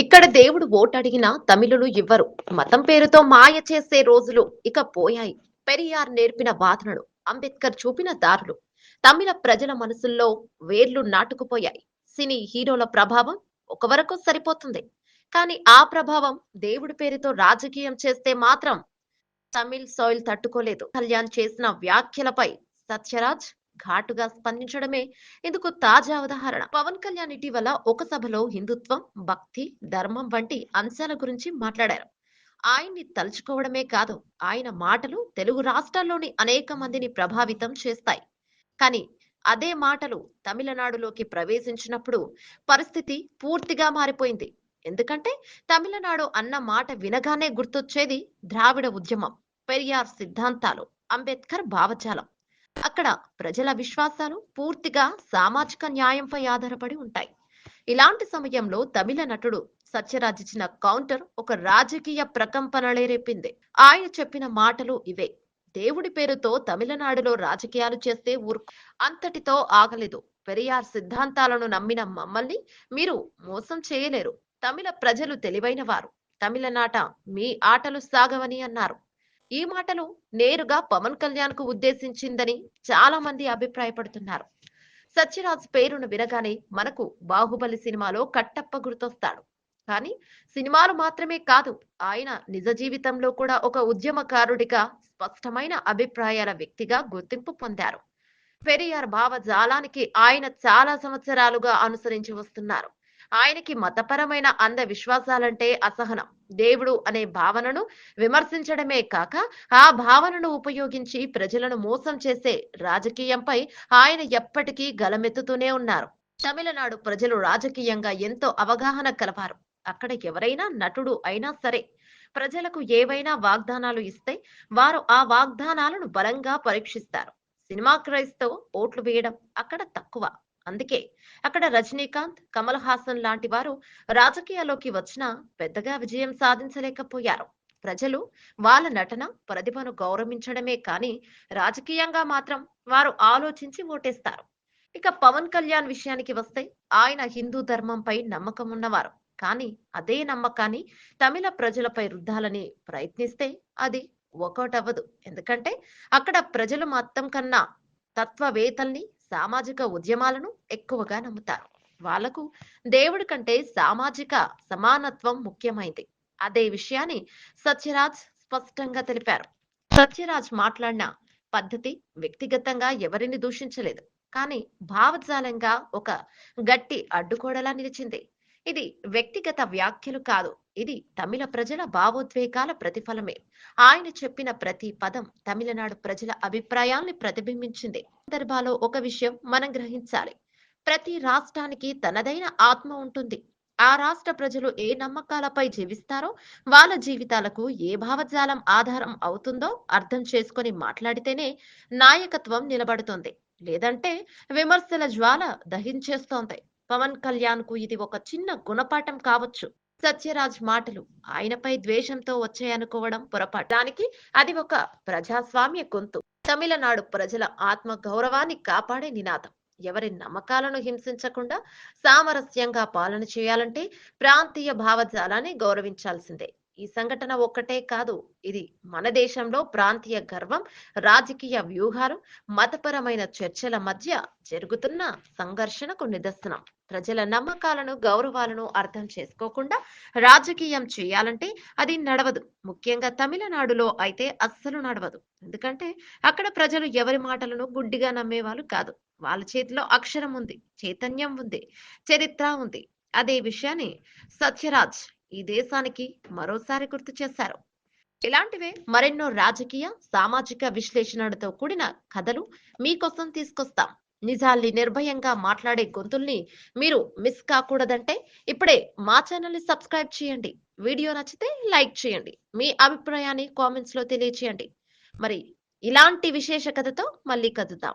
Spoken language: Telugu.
ఇక్కడ దేవుడు ఓటడిగినా తమిళులు ఇవ్వరు. మతం పేరుతో మాయ చేసే రోజులు ఇక పోయాయి. పెరియార్ నేర్పిన వాదనలు అంబేద్కర్ చూపిన దారులు తమిళ ప్రజల మనసుల్లో వేర్లు నాటుకుపోయాయి. సినీ హీరోల ప్రభావం ఒక వరకు సరిపోతుంది. కానీ ఆ ప్రభావం దేవుడి పేరుతో రాజకీయం చేస్తే మాత్రం తమిళ్ సాయిల్ తట్టుకోలేదు. కళ్యాణ్ చేసిన వ్యాఖ్యలపై సత్యరాజ్ ఘాటుగా స్పందించడమే ఇందుకు తాజా ఉదాహరణ. పవన్ కళ్యాణ్ ఇటీవల ఒక సభలో హిందుత్వం భక్తి ధర్మం వంటి అంశాల గురించి మాట్లాడారు. ఆయన్ని తలుచుకోవడమే కాదు ఆయన మాటలు తెలుగు రాష్ట్రాల్లోని అనేక మందిని ప్రభావితం చేస్తాయి. కానీ అదే మాటలు తమిళనాడులోకి ప్రవేశించినప్పుడు పరిస్థితి పూర్తిగా మారిపోయింది. ఎందుకంటే తమిళనాడు అన్న మాట వినగానే గుర్తొచ్చేది ద్రావిడ ఉద్యమం పెరియార్ సిద్ధాంతాలు అంబేద్కర్ భావజాలం. అక్కడ ప్రజల విశ్వాసాలు పూర్తిగా సామాజిక న్యాయంపై ఆధారపడి ఉంటాయి. ఇలాంటి సమయంలో తమిళ నటుడు సత్యరాజ్ ఇచ్చిన కౌంటర్ ఒక రాజకీయ ప్రకంపనలే రేపింది. ఆయన చెప్పిన మాటలు ఇవే. దేవుడి పేరుతో తమిళనాడులో రాజకీయాలు చేస్తే ఊరు అంతటితో ఆగలేదు. పెరియార్ సిద్ధాంతాలను నమ్మిన మమ్మల్ని మీరు మోసం చేయలేరు. తమిళ ప్రజలు తెలివైన వారు. తమిళనాట మీ ఆటలు సాగవని అన్నారు. ఈ మాటలు నేరుగా పవన్ కళ్యాణ్కు ఉద్దేశించిందని చాలా మంది అభిప్రాయపడుతున్నారు. సత్యరాజ్ పేరును వినగానే మనకు బాహుబలి సినిమాలో కట్టప్ప గుర్తొస్తాడు. కానీ సినిమాలు మాత్రమే కాదు ఆయన నిజ జీవితంలో కూడా ఒక ఉద్యమకారుడిగా స్పష్టమైన అభిప్రాయాల వ్యక్తిగా గుర్తింపు పొందారు. పెరియార్ భావజాలానికి ఆయన చాలా సంవత్సరాలుగా అనుసరించి వస్తున్నారు. ఆయనకి మతపరమైన అంధ విశ్వాసాలంటే అసహనం. దేవుడు అనే భావనను విమర్శించడమే కాక ఆ భావనను ఉపయోగించి ప్రజలను మోసం చేసే రాజకీయంపై ఆయన ఎప్పటికీ గలమెత్తుతూనే ఉన్నారు. తమిళనాడు ప్రజలు రాజకీయంగా ఎంతో అవగాహన కలవారు. అక్కడ ఎవరైనా నటుడు అయినా సరే ప్రజలకు ఏవైనా వాగ్దానాలు ఇస్తే వారు ఆ వాగ్దానాలను బలంగా పరీక్షిస్తారు. సినిమా క్రైస్తో ఓట్లు వేయడం అక్కడ తక్కువ. అందుకే అక్కడ రజనీకాంత్ కమల్ హాసన్ లాంటి వారు రాజకీయాల్లోకి వచ్చినా పెద్దగా విజయం సాధించలేకపోయారు. ప్రజలు వాళ్ళ నటన ప్రతిభను గౌరవించడమే కానీ రాజకీయంగా మాత్రం వారు ఆలోచించి ఓటేస్తారు. ఇక పవన్ కళ్యాణ్ విషయానికి వస్తే ఆయన హిందూ ధర్మంపై నమ్మకం ఉన్నవారు. కానీ అదే నమ్మకాన్ని తమిళ ప్రజలపై రుద్దాలని ప్రయత్నిస్తే అది వర్కౌట్ అవ్వదు. ఎందుకంటే అక్కడ ప్రజలు మొత్తం కన్నా తత్వవేత్తల్ని సామాజిక ఉద్యమాలను ఎక్కువగా నమ్ముతారు. వాళ్ళకు దేవుడి కంటే సామాజిక సమానత్వం ముఖ్యమైంది. అదే విషయాన్ని సత్యరాజ్ స్పష్టంగా తెలిపారు. సత్యరాజ్ మాట్లాడిన పద్ధతి వ్యక్తిగతంగా ఎవరిని దూషించలేదు. కానీ భావజాలంగా ఒక గట్టి అడ్డుకోడలా నిలిచింది. ఇది వ్యక్తిగత వ్యాఖ్యలు కాదు. ఇది తమిళ ప్రజల భావోద్వేగాల ప్రతిఫలమే. ఆయన చెప్పిన ప్రతి పదం తమిళనాడు ప్రజల అభిప్రాయాల్ని ప్రతిబింబించింది. సందర్భాలో ఒక విషయం మనం గ్రహించాలి. ప్రతి రాష్ట్రానికి తనదైన ఆత్మ ఉంటుంది. ఆ రాష్ట్ర ప్రజలు ఏ నమ్మకాలపై జీవిస్తారో వాళ్ళ జీవితాలకు ఏ భావజాలం ఆధారం అవుతుందో అర్థం చేసుకొని మాట్లాడితేనే నాయకత్వం నిలబడుతుంది. లేదంటే విమర్శల జ్వాల దహించేస్తోంది. పవన్ కళ్యాణ్కు ఇది ఒక చిన్న గుణపాఠం కావచ్చు. సత్యరాజ్ మాటలు ఆయనపై ద్వేషంతో వచ్చాయనుకోవడం పొరపాటు. దానికి అది ఒక ప్రజాస్వామ్య గొంతు. తమిళనాడు ప్రజల ఆత్మ గౌరవాన్ని కాపాడే నినాదం. ఎవరి నమ్మకాలను హింసించకుండా సామరస్యంగా పాలన చేయాలంటే ప్రాంతీయ భావజాలాన్ని గౌరవించాల్సిందే. ఈ సంఘటన ఒక్కటే కాదు ఇది మన దేశంలో ప్రాంతీయ గర్వం రాజకీయ వ్యూహాలు మతపరమైన చర్చల మధ్య జరుగుతున్న సంఘర్షణకు నిదర్శనం. ప్రజల నమ్మకాలను గౌరవాలను అర్థం చేసుకోకుండా రాజకీయం చేయాలంటే అది నడవదు. ముఖ్యంగా తమిళనాడులో అయితే అస్సలు నడవదు. ఎందుకంటే అక్కడ ప్రజలు ఎవరి మాటలను గుడ్డిగా నమ్మేవాళ్ళు కాదు. వాళ్ళ చేతిలో అక్షరం ఉంది చైతన్యం ఉంది చరిత్ర ఉంది. అదే విషయాన్ని సత్యరాజ్ ఈ దేశానికి మరోసారి గుర్తు చేశారు. ఇలాంటివే మరెన్నో రాజకీయ సామాజిక విశ్లేషణలతో కూడిన కథలు మీకోసం తీసుకొస్తాం. నిజాల్ని నిర్భయంగా మాట్లాడే గొంతుల్ని మీరు మిస్ కాకూడదంటే ఇప్పుడే మా ఛానల్ని సబ్స్క్రైబ్ చేయండి. వీడియో నచ్చితే లైక్ చేయండి. మీ అభిప్రాయాన్ని కామెంట్స్లో తెలియచేయండి. మరి ఇలాంటి విశేష కథతో మళ్ళీ కదుతాం